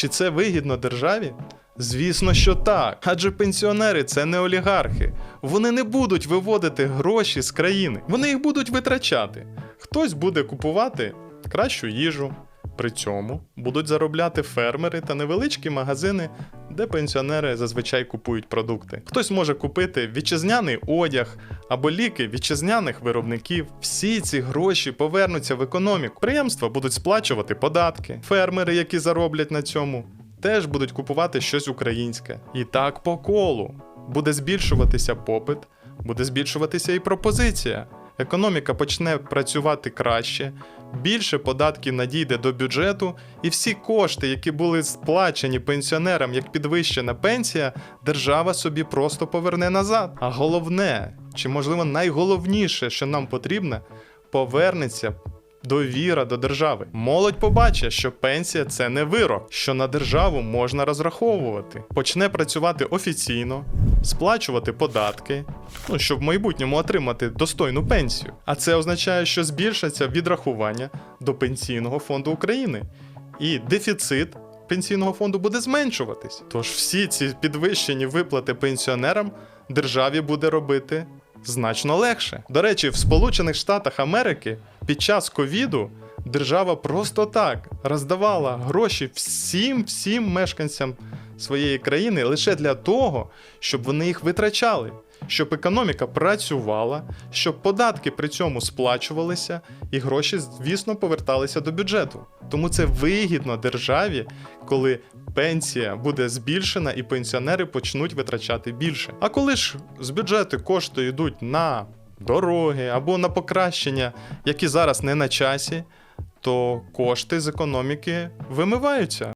Чи це вигідно державі? Звісно, що так. Адже пенсіонери це не олігархи. Вони не будуть виводити гроші з країни. Вони їх будуть витрачати. Хтось буде купувати кращу їжу. При цьому будуть заробляти фермери та невеличкі магазини, де пенсіонери зазвичай купують продукти. Хтось може купити вітчизняний одяг або ліки вітчизняних виробників. Всі ці гроші повернуться в економіку. Підприємства будуть сплачувати податки. Фермери, які зароблять на цьому, теж будуть купувати щось українське. І так по колу буде збільшуватися попит, буде збільшуватися і пропозиція. Економіка почне працювати краще, більше податків надійде до бюджету, і всі кошти, які були сплачені пенсіонерам як підвищена пенсія, держава собі просто поверне назад. А головне, чи можливо найголовніше, що нам потрібно, повернеться довіра до держави. Молодь побачить, що пенсія це не вирок, що на державу можна розраховувати. Почне працювати офіційно, сплачувати податки, ну, щоб в майбутньому отримати достойну пенсію. А це означає, що збільшаться відрахування до пенсійного фонду України. І дефіцит пенсійного фонду буде зменшуватись. Тож всі ці підвищені виплати пенсіонерам державі буде робити значно легше. До речі, в Сполучених Штатах Америки під час ковіду держава просто так роздавала гроші всім всім мешканцям своєї країни лише для того, щоб вони їх витрачали. Щоб економіка працювала, щоб податки при цьому сплачувалися, і гроші, звісно, поверталися до бюджету. Тому це вигідно державі, коли пенсія буде збільшена і пенсіонери почнуть витрачати більше. А коли ж з бюджету кошти йдуть на дороги або на покращення, які зараз не на часі, то кошти з економіки вимиваються.